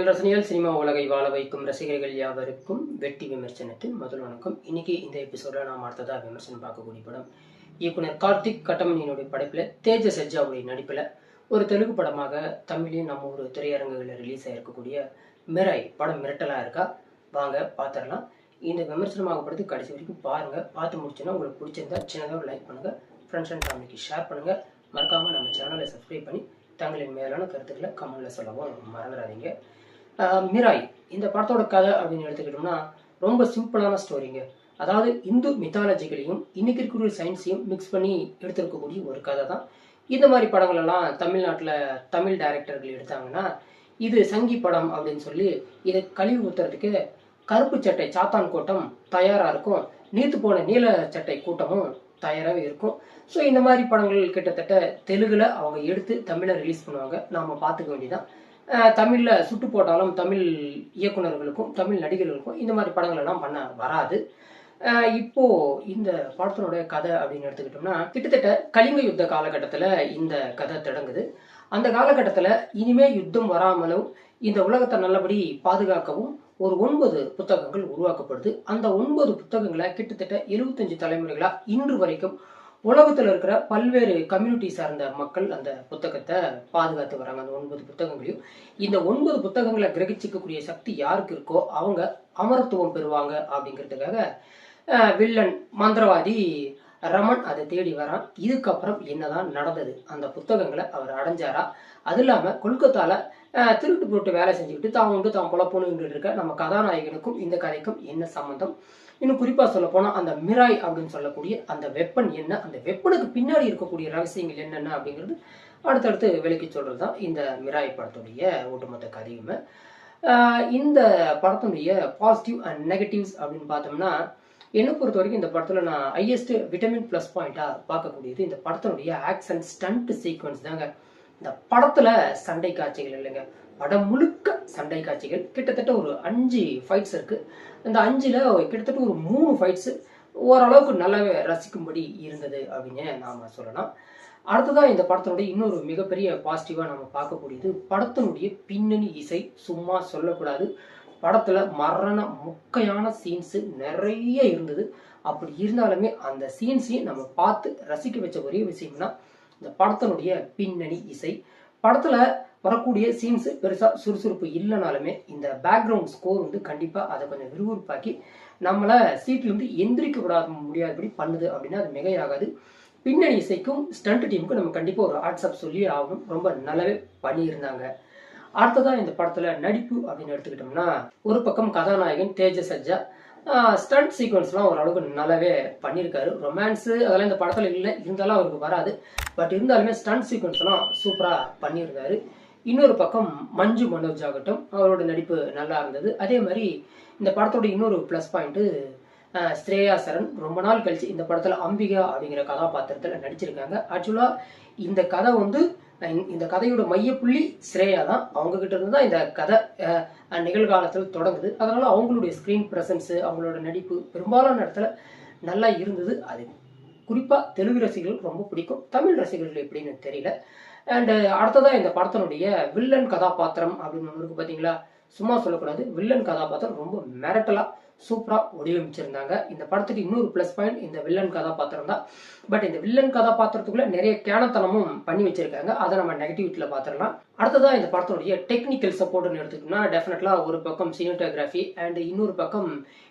உங்கள் ரசனையால் சினிமா உலகை வாழ வைக்கும் ரசிகர்கள் யாவருக்கும் வெட்டி விமர்சனத்தின் முதல் வணக்கம். இன்னைக்கு இந்த எபிசோட நாம் அடுத்ததா விமர்சனம் பார்க்கக்கூடிய படம். இயக்குனர் கார்த்திக் கட்டமணியினுடைய படைப்பில் தேஜ சஜ்ஜாவுடைய நடிப்பில் ஒரு தெலுங்கு படமாக தமிழில் நம்ம ஒரு திரையரங்குகளில் ரிலீஸ் ஆகிருக்கக்கூடிய மிராய் படம் மிரட்டலாக இருக்கா? வாங்க பார்த்துடலாம் இந்த விமர்சனமாகப்படுத்தி கடைசி வரைக்கும் பாருங்கள் பார்த்து முடிச்சுன்னா உங்களுக்கு பிடிச்சிருந்தா சின்னதாக லைக் பண்ணுங்கள் ஃப்ரெண்ட்ஸ் அண்ட் ஃபேமிலிக்கு ஷேர் பண்ணுங்கள் மறக்காமல் நம்ம சேனலை சப்ஸ்கிரைப் பண்ணி தங்களின் மேலான கருத்துக்களை கமெண்ட்ல சொல்லவும் மறந்துடாதீங்க. மிராய் இந்த படத்தோட கதை அப்படின்னு எடுத்துக்கிட்டோம்னா ரொம்ப சிம்பிளான ஸ்டோரிங்க அதாவது இந்து மித்தாலஜிகளையும் இன்னைக்கு இருக்கிற சயின்ஸையும் மிக்ஸ் பண்ணி எடுத்திருக்கக்கூடிய ஒரு கதை தான். இந்த மாதிரி படங்கள் எல்லாம் தமிழ்நாட்டில் தமிழ் டைரக்டர்கள் எடுத்தாங்கன்னா இது சங்கி படம் அப்படின்னு சொல்லி இதை கழிவு ஊத்துறதுக்கு கருப்பு சட்டை சாத்தான் கூட்டம் தயாராக இருக்கும். நீத்து போன நீல சட்டை கூட்டமும் தயாராகவே இருக்கும். ஸோ இந்த மாதிரி படங்கள் கிட்டத்தட்ட தெலுங்கில் அவங்க எடுத்து தமிழை ரிலீஸ் பண்ணுவாங்க. நாம் பார்த்துக்க வேண்டியதான் தமிழில் சுட்டு போட்டாலும் தமிழ் இயக்குனர்களுக்கும் தமிழ் நடிகர்களுக்கும் இந்த மாதிரி படங்கள் எல்லாம் பண்ண வராது. இப்போ இந்த படத்தினுடைய கதை அப்படின்னு எடுத்துக்கிட்டோம்னா கிட்டத்தட்ட கலிங்க யுத்த காலகட்டத்தில் இந்த கதை தொடங்குது. அந்த காலகட்டத்தில் இனிமே யுத்தம் வராமலும் இந்த உலகத்தை நல்லபடி பாதுகாக்கவும் ஒரு ஒன்பது புத்தகங்கள் உருவாக்கப்படுது. அந்த ஒன்பது புத்தகங்களை கிட்டத்தட்ட எழுபத்தஞ்சு தலைமுறைகளாக இன்று வரைக்கும் உலகத்தில் இருக்கிற பல்வேறு கம்யூனிட்டி சார்ந்த மக்கள் அந்த புத்தகத்தை பாதுகாத்து வராங்க. அந்த ஒன்பது புத்தகங்களையும். இந்த ஒன்பது புத்தகங்களை கிரகிச்சிக்கக்கூடிய சக்தி யாருக்கு இருக்கோ அவங்க அமரத்துவம் பெறுவாங்க அப்படிங்கிறதுக்காக வில்லன் மந்திரவாதி ரமன் அதை தேடி வரான். இதுக்கப்புறம் என்னதான் நடந்தது? அந்த புத்தகங்களை அவர் அடைஞ்சாரா? அது இல்லாம கொல்கத்தால திருட்டு போட்டு வேலை செஞ்சுக்கிட்டு தான் உண்டு தான் பொழப்போன்னு இருக்க நம்ம கதாநாயகனுக்கும் இந்த கதைக்கும் என்ன சம்பந்தம்? இன்னும் குறிப்பா சொல்ல போனா அந்த மிராய் அப்படின்னு சொல்லக்கூடிய அந்த வெப்பன் என்ன அந்த வெப்பனுக்கு பின்னாடி இருக்கக்கூடிய ரகசியங்கள் என்னென்ன அப்படிங்கிறது அடுத்தடுத்து விலக்கி சொல்றது தான் இந்த மிராய் படத்துடைய ஒட்டுமொத்த கதையுமே. இந்த படத்துடைய பாசிட்டிவ் அண்ட் நெகட்டிவ்ஸ் அப்படின்னு பார்த்தோம்னா என்னை பொறுத்த வரைக்கும் இந்த படத்தில் நான் ஹையஸ்ட் விட்டமின் ப்ளஸ் பாயிண்டாக பார்க்கக்கூடியது இந்த படத்தினுடைய ஆக்ஷன் ஸ்டண்ட் சீக்வன்ஸ் தாங்க. இந்த படத்தில் சண்டை காட்சிகள் இல்லைங்க. படம் முழுக்க சண்டை காட்சிகள். கிட்டத்தட்ட ஒரு அஞ்சு ஃபைட்ஸ் இருக்கு. இந்த அஞ்சில் கிட்டத்தட்ட ஒரு மூணு ஃபைட்ஸ் ஓரளவுக்கு நல்லாவே ரசிக்கும்படி இருந்தது அப்படின்னு நாம் சொல்லலாம். அடுத்ததான் இந்த படத்தினுடைய இன்னொரு மிகப்பெரிய பாசிட்டிவாக நம்ம பார்க்கக்கூடியது படத்தினுடைய பின்னணி இசை. சும்மா சொல்லக்கூடாது. படத்தில் மரண முக்கையான சீன்ஸு நிறைய இருந்தது. அப்படி இருந்தாலுமே அந்த சீன்ஸையும் நம்ம பார்த்து ரசிக்க வச்ச ஒரே விஷயம்னா இந்த படத்தினுடைய பின்னணி இசை. படத்தில் வரக்கூடிய சீன்ஸ் பெருசாக சுறுசுறுப்பு இல்லைனாலுமே இந்த பேக்ரவுண்ட் ஸ்கோர் வந்து கண்டிப்பாக அதை கொஞ்சம் விறுவிறுப்பாக்கி நம்மளை சீட்லேருந்து எந்திரிக்க விடாத முடியாதபடி பண்ணுது அப்படின்னா அது மிகையாகாது. பின்னணி இசைக்கும் ஸ்டண்ட் டீமுக்கும் நம்ம கண்டிப்பாக ஒரு வாட்ஸ்அப் சொல்லி ஆகணும். ரொம்ப நல்லாவே பண்ணியிருந்தாங்க. அடுத்ததாக இந்த படத்தில் நடிப்பு அப்படின்னு எடுத்துக்கிட்டோம்னா ஒரு பக்கம் கதாநாயகன் தேஜஸ் சஜ்ஜா ஸ்டண்ட் சீக்வன்ஸ்லாம் ஓரளவுக்கு நல்லாவே பண்ணியிருக்காரு. ரொமான்ஸு அதெல்லாம் இந்த படத்தில் இல்லை. இருந்தாலும் அவருக்கு வராது. பட் இருந்தாலுமே ஸ்டண்ட் சீக்வன்ஸ்லாம் சூப்பராக பண்ணியிருந்தாரு இன்னொரு பக்கம் மஞ்சு மனோஜ் ஆகட்டும் அவரோட நடிப்பு நல்லா இருந்தது. அதே மாதிரி இந்த படத்தோட இன்னொரு ப்ளஸ் பாயிண்ட்டு ஸ்ரேயா சரண் ரொம்ப நாள் கழிச்சு இந்த படத்தில் அம்பிகா அப்படிங்கிற கதாபாத்திரத்தில் நடிச்சிருக்காங்க. ஆக்சுவலாக இந்த கதை வந்து இந்த கதையோட மையப்புள்ளி ஸ்ரேயா தான். அவங்க கிட்ட இருந்து தான் இந்த கதை நிகழ்காலத்தில் தொடங்குது. அதனால அவங்களுடைய ஸ்க்ரீன் ப்ரெசன்ஸ் அவங்களோட நடிப்பு பெரும்பாலான இடத்துல நல்லா இருந்தது. அது குறிப்பாக தெலுங்கு ரசிகர்கள் ரொம்ப பிடிக்கும். தமிழ் ரசிகர்கள் எப்படின்னு தெரியல. அண்டு uh, அடுத்ததாக இந்த படத்தினுடைய வில்லன் கதாபாத்திரம் அப்படின்னு ஒன்று இருக்கு பார்த்தீங்களா சும்மா சொல்லக்கூடாது. வில்லன் கதாபாத்திரம் ரொம்ப மிரட்டலாக சூப்பராக வடிவமைச்சிருந்தாங்க இந்த படத்துக்கு இன்னொரு ப்ளஸ் பாயிண்ட் இந்த வில்லன் கதாபாத்திரம் தான். பட் இந்த வில்லன் கதாபாத்திரத்துக்குள்ள நிறைய கேனத்தனமும் பண்ணி வச்சிருக்காங்க. அதை நம்ம நெகட்டிவிட்டியில் பாத்திரலாம் அடுத்ததாக இந்த படத்தினுடைய டெக்னிக்கல் சப்போர்ட்னு எடுத்துக்கிட்டோம்னா டெஃபினெட்லாம் ஒரு பக்கம் சினிட்டோகிராஃபி அண்ட் இன்னொரு பக்கம்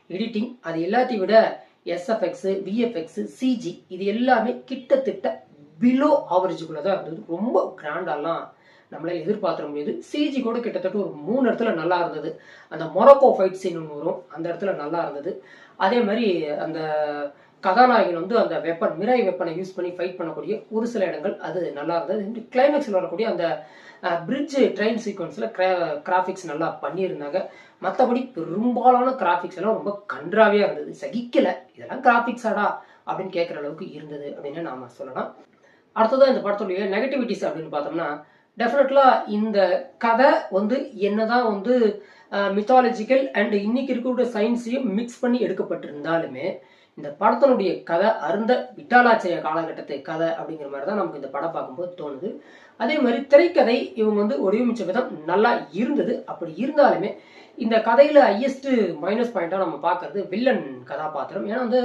எடிட்டிங் அது எல்லாத்தையும் விட எஸ்எஃப்எக்ஸு விஎஃப்எக்ஸு சிஜி இது எல்லாமே கிட்டத்தட்ட பிலோ ஆவரேஜுக்குள்ளே தான் இருந்தது. ரொம்ப கிராண்டாலாம் நம்மளால எதிர்பார்த்துட முடியாது. சிஜி கூட கிட்டத்தட்ட ஒரு மூணு இடத்துல நல்லா இருந்தது. அந்த மொரக்கோ ஃபைட் சீன் ஒன்று வரும். அந்த இடத்துல நல்லா இருந்தது. அதே மாதிரி அந்த கதாநாயகன் வந்து அந்த வெப்பன் மிராய் வெப்பனை யூஸ் பண்ணி ஃபைட் பண்ணக்கூடிய ஒரு சில இடங்கள் அது நல்லா இருந்தது. கிளைமேக்ஸில் வரக்கூடிய அந்த பிரிட்ஜ் ட்ரெயின் சீக்வன்ஸில் கிராஃபிக்ஸ் நல்லா பண்ணியிருந்தாங்க. மற்றபடி பெரும்பாலான கிராஃபிக்ஸ் எல்லாம் ரொம்ப கன்றாவே இருந்தது. சகிக்கலை. இதெல்லாம் கிராஃபிக்ஸாடா அப்படின்னு கேட்குற அளவுக்கு இருந்தது அப்படின்னு நாம் சொல்லலாம். அடுத்ததான் இந்த படத்துடைய நெகட்டிவிட்டிஸ் அப்படின்னு பார்த்தோம்னா டெஃபினெட்லா இந்த கதை வந்து என்னதான் வந்து மித்தாலஜிக்கல் அண்ட் இன்னைக்கு இருக்கக்கூடிய சயின்ஸையும் மிக்ஸ் பண்ணி எடுக்கப்பட்டிருந்தாலுமே இந்த படத்தினுடைய கதை அருந்த விட்டாலாச்சய காலகட்டத்து கதை அப்படிங்கிற மாதிரி தான் நமக்கு இந்த படம் பார்க்கும்போது தோணுது. அதே மாதிரி திரைக்கதை இவங்க வந்து வடிவமைச்ச விதம் நல்லா இருந்தது. அப்படி இருந்தாலுமே இந்த கதையில ஹையஸ்ட் மைனஸ் பாயிண்டாக நம்ம பார்க்கறது வில்லன் கதாபாத்திரம். ஏன்னா வந்து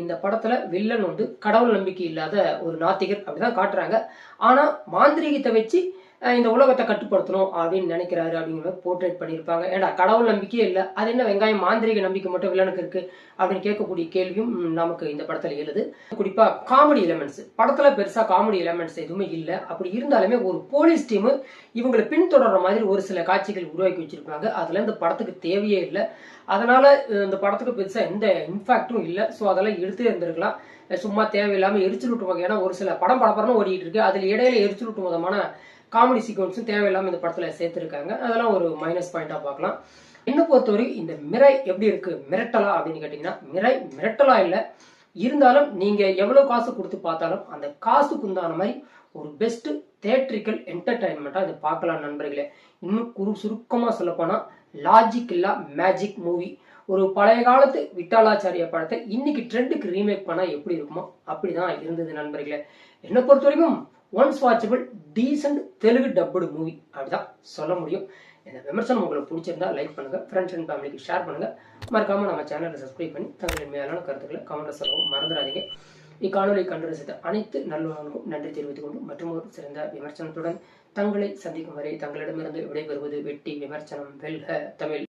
இந்த படத்துல வில்லன் வந்து கடவுள் நம்பிக்கை இல்லாத ஒரு நாத்திகர் அப்படிதான் காட்டுறாங்க. ஆனா மாந்திரீகத்தை வச்சு இந்த உலகத்தை கட்டுப்படுத்தணும் அப்படின்னு நினைக்கிறாரு அப்படிங்கிறத போர்ட்ரேட் பண்ணியிருப்பாங்க. ஏன்னா கடவுள் நம்பிக்கையே இல்லை. அது என்ன வெங்காயம் மாந்திரிக நம்பிக்கை மட்டும் வில்லனுக்கு இருக்கு அப்படின்னு கேட்கக்கூடிய கேள்வியும் நமக்கு இந்த படத்துல எழுது. குறிப்பா காமெடி எலமெண்ட்ஸ் படத்துல பெருசா காமெடி எலமெண்ட்ஸ் எதுவுமே இல்லை. அப்படி இருந்தாலுமே ஒரு போலீஸ் டீம் இவங்களை பின்தொடர்ற மாதிரி ஒரு சில காட்சிகள் உருவாக்கி வச்சிருப்பாங்க. அதுல இந்த படத்துக்கு தேவையே இல்லை. அதனால இந்த படத்துக்கு பெருசா எந்த இம்பாக்டும் இல்லை. ஸோ அதெல்லாம் எடுத்து இருந்திருக்கலாம். சும்மா தேவையில்லாமல் எரிச்சல் விட்டுருவாங்க ஏன்னா ஒரு சில படம் படப்படணும் ஓடிட்டு இருக்கு. அதுல இடையில எரிச்சல் விட்டு விதமான காமெடி சீக்வன்ஸும் தேவையில்லாம இந்த படத்தில் சேர்த்துருக்காங்க. அதெல்லாம் ஒரு மைனஸ் பாயிண்டாக பார்க்கலாம். என்ன பொறுத்தவரை இந்த மிரை எப்படி இருக்கு? மிரட்டலா அப்படின்னு கேட்டீங்கன்னா மிரை மிரட்டலா இல்லை. இருந்தாலும் நீங்க எவ்வளவு காசு கொடுத்து பார்த்தாலும் அந்த காசுக்கு உண்டான மாதிரி ஒரு பெஸ்ட் தேட்ரிக்கல் என்டர்டைன்மெண்ட்டா இதை பார்க்கலாம் நண்பர்களே. இன்னும் குறு சுருக்கமா சொல்லப்போனால் லாஜிக் இல்லா மேஜிக் மூவி ஒரு பழைய காலத்து விட்டாலாச்சாரிய படத்தை இன்னைக்கு ட்ரெண்டுக்கு ரீமேக் பண்ணா எப்படி இருக்குமோ அப்படிதான் இருந்தது நண்பர்களே. என்னை பொறுத்த வரைக்கும் once watchable decent Telugu dubbed movie அப்படிதான் சொல்ல முடியும். இந்த விமர்சனம் உங்களுக்கு பிடிச்சிருந்தா லைக் பண்ணுங்க ஃப்ரெண்ட்ஸ் அண்ட் ஃபேமிலிக்கு ஷேர் பண்ணுங்க. மறக்காம நம்ம சேனலை சப்ஸ்கிரைப் பண்ணி தங்களின் மேலான கருத்துக்களை கமெண்ட்ல சொல்லவும் மறந்துடாதீங்க. இக்காணொலி கண்டு ரசித்த அனைத்து நல்லவர்களுக்கும் நன்றி தெரிவித்துக் கொண்டு மற்றும் ஒரு சிறந்த விமர்சனத்துடன் தங்களை சந்திக்கும் வரை தங்களிடமிருந்து விடைபெறுவது வெட்டி விமர்சனம் வெல்க தமிழ்.